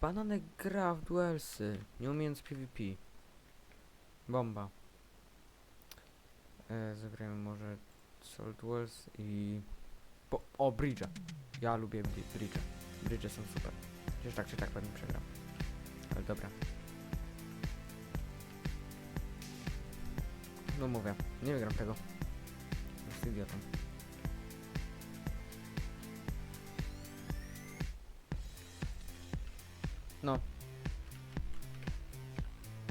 Bananek gra w duelsy, nie umiejąc PvP. Bomba. E, zagrajmy może Soul Duels i... Po, o, Bridge'a. Ja lubię Bri- Bridge'a. Bridge'e są super. Chociaż tak czy tak pewnie przegram. Ale dobra. No mówię, nie wygram tego. Jest idiotą. No.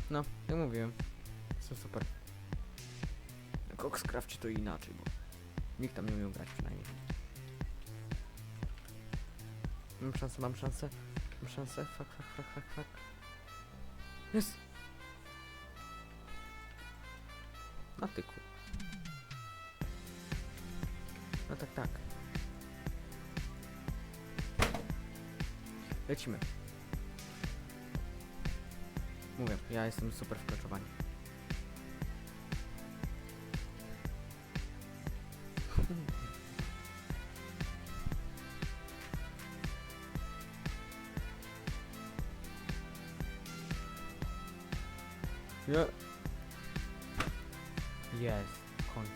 No, jak mówiłem. Są super. Coxcraft to inaczej, bo nikt tam nie umiał grać przynajmniej. Mam szansę, mam szansę. Mam szansę. Fuck, fuck, fuck, fuck, fuck. Jest! Na tyku. No tak, tak. Lecimy. Mówię, ja jestem super w klaczowaniu. Nie. Jest, w końcu.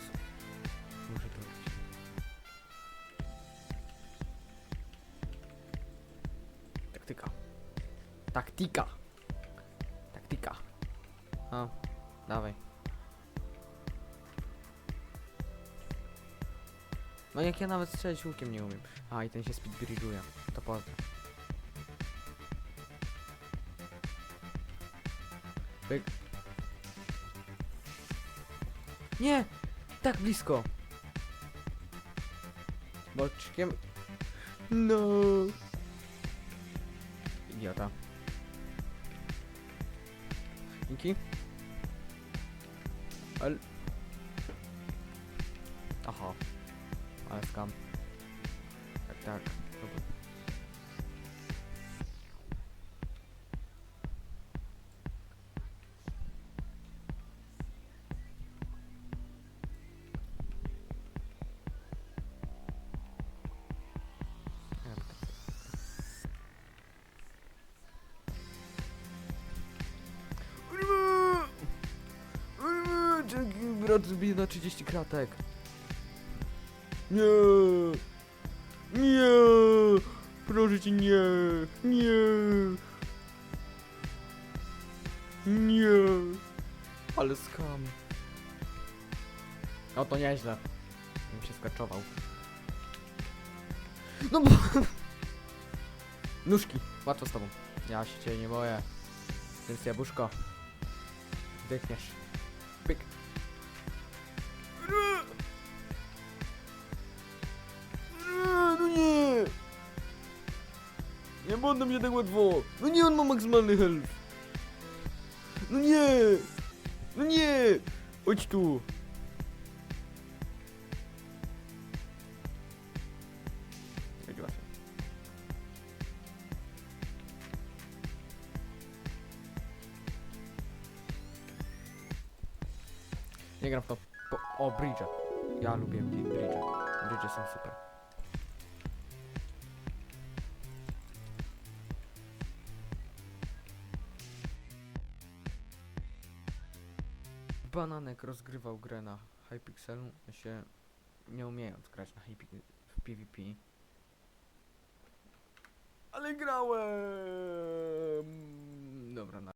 Muszę to robić. Taktyka. Taktika. Taktika. A, dawaj. No jak ja nawet strzelić łukiem nie umiem. A i ten się speedbridge'uje. To pozdro. Pyk. Nie! Tak blisko! Boczkiem. No. Idiota. Dzięki. Ale... Aha. Ale skam. Tak, tak. Dobra. Zbije na 30 kratek. Nie! Nie! Proszę cię, nie! Nie! Nie! Ale skam. No to nieźle. Bym się skaczował. No bo... Nóżki, łatwo z tobą. Ja się cię nie boję. Więc jabłuszko. Wdychniesz. Pyk. Nie będę mnie tak łatwo! No nie, on ma maksymalny health! No nie! No nie! Chodź tu! Nie gram w to. O, bridge. Ja lubię bri- bridge. Bridge są super. Bananek rozgrywał grę na Hypixelu, się nie umiejąc grać na Hypi w PvP. Ale grałem! Dobra, na